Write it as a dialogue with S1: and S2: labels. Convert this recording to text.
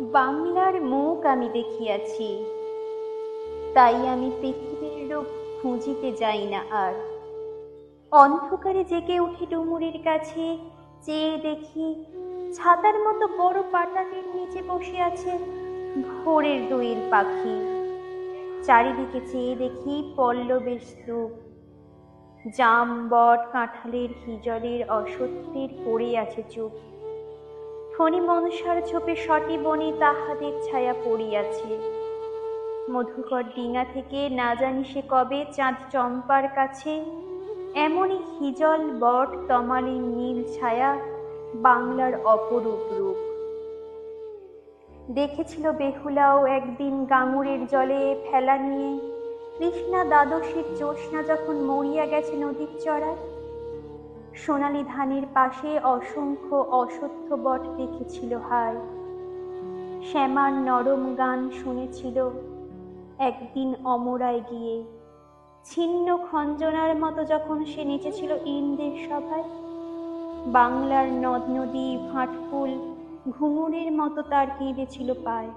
S1: বাংলার মুখ আমি দেখিয়াছি। তাই আমি পৃথিবীর রূপ খুঁজিতে যাই না আর। অন্ধকারে জেগে উঠি ডুমুরের কাছে, চেয়ে দেখি ছাতার মতো বড় পাটালির নিচে বসে আছে ভোরের দইয়ের পাখি। চারিদিকে চেয়ে দেখি পল্লবের স্তূপ। জাম বট কাঁঠালের হিজলের অসত্যের পড়ে আছে চুপ। ফণি মনসার ছোপে সটি বনে তাহাদের ছায়া পড়িয়াছে। মধুকর ডিঙা থেকে না জানি সে কবে চাঁদ চম্পার কাছে। এমনই হিজল, বট, তমালি নীল ছায়া বাংলার অপরূপ রূপ। দেখেছিল বেহুলাও একদিন গাঙুরের জলে ফেলা নিয়ে। কৃষ্ণা দ্বাদশীর জ্যোৎস্না যখন মরিয়া গেছে নদীর চড়ায় সোনালি ধানের পাশে অসংখ্য অসত্য বট দেখেছিল হায়। শ্যামার নরম গান শুনেছিল একদিন অমরায় গিয়ে। ছিন্ন খঞ্জনার মতো যখন সে নেচেছিল ইন্দ্রের সভায়, বাংলার নদ নদী ভাঁটফুল ঘুঙুরের মতো তার কেঁদেছিল পায়।